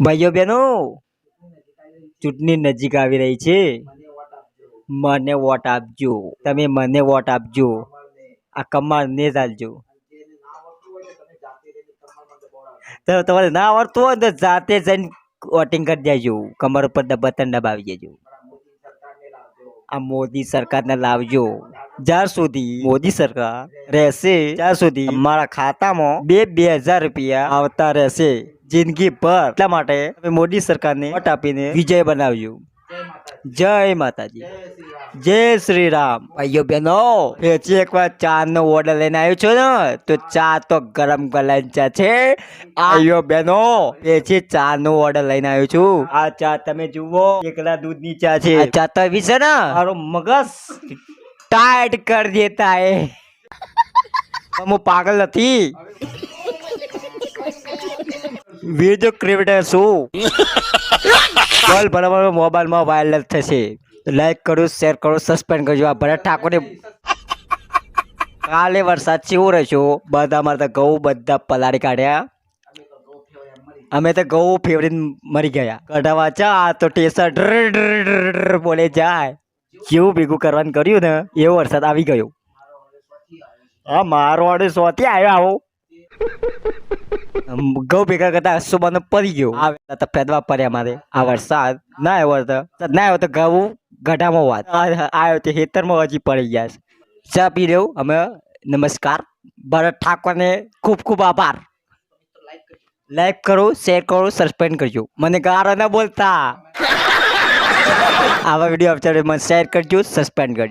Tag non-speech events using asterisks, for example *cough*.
ભાઈઓ બહેનો, ચૂંટણી નજીક આવી રહી છે. મને વોટ આપજો. તમે મને વોટ આપજો. આ કમળને જ આપજો તમારે ના આવડતું હોય તો જાતે જઈને વોટિંગ કરી દેજો. કમર ઉપર બટન દબાવી દેજો. આ મોદી સરકારને લાવજો. જ્યાં સુધી મોદી સરકાર રહેશે ત્યાં સુધી મારા ખાતામાં બે બે હજાર રૂપિયા આવતા રહેશે. જિંદગી ભર. એટલા માટે મોદી સરકારને વોટ આપીને વિજય બનાવ્યું. જય માતાજી. જય શ્રી રામ ભાઈઓ બહેનો ફેરથી એકવાર ચા નો ઓર્ડર લઈને આવ્યો છો ને તો ચા તો ગરમ ગલાઈ ચા છે. આયો બહેનો ફેરથી ચા નો ઓર્ડર લઈને આવ્યો છું. આ ચા તમે જુઓ એકલા દૂધની ચા છે. આ ચા તો એવી છે ને. મારો મગજ ટાઈટ કરી દેતા હે. *laughs* હું પાગલ નથી. વીડિયો ક્રિએટર છું. બોલ બરાબર મોબાઈલમાં વાયરલ થશે. લાઈક કરો શેર કરો સસ્પેન્ડ કરજો આ ભરત ઠાકોરે કાલે વરસાદ ચેવો રહેશો બધા અમારે તો ઘઉં બધા પલાળી કાઢ્યા. અમે તો ઘઉં ફેવરીને મરી ગયા. કઢાવા ચા તો ટેસર બોલે જાય. જેવું ભેગું કરવાનું કર્યું ને, એવો વરસાદ આવી ગયો. હા મારો વાળો સોથી આવ્યો આવો ઘઉં ભેગા કરતા સુબાનો પડી ગયો. આવે તો ફેદવા પડ્યા મારે. આ વરસાદ ના આવ્યો તો ના આવ્યો તો ઘઉં ગઢામાં વાત. આવ્યો તો ખેતરમાં હજી પડી ગયા છે. ચા પી રહ્યો અમે નમસ્કાર. ભરત ઠાકોરને ખૂબ ખૂબ આભાર. લાઈક કરો શેર કરો સસ્પેન્ડ કરજો. મને ગારો ન બોલતા. આવા વીડિયો મને શેર કરજો સસ્પેન્ડ કરજો.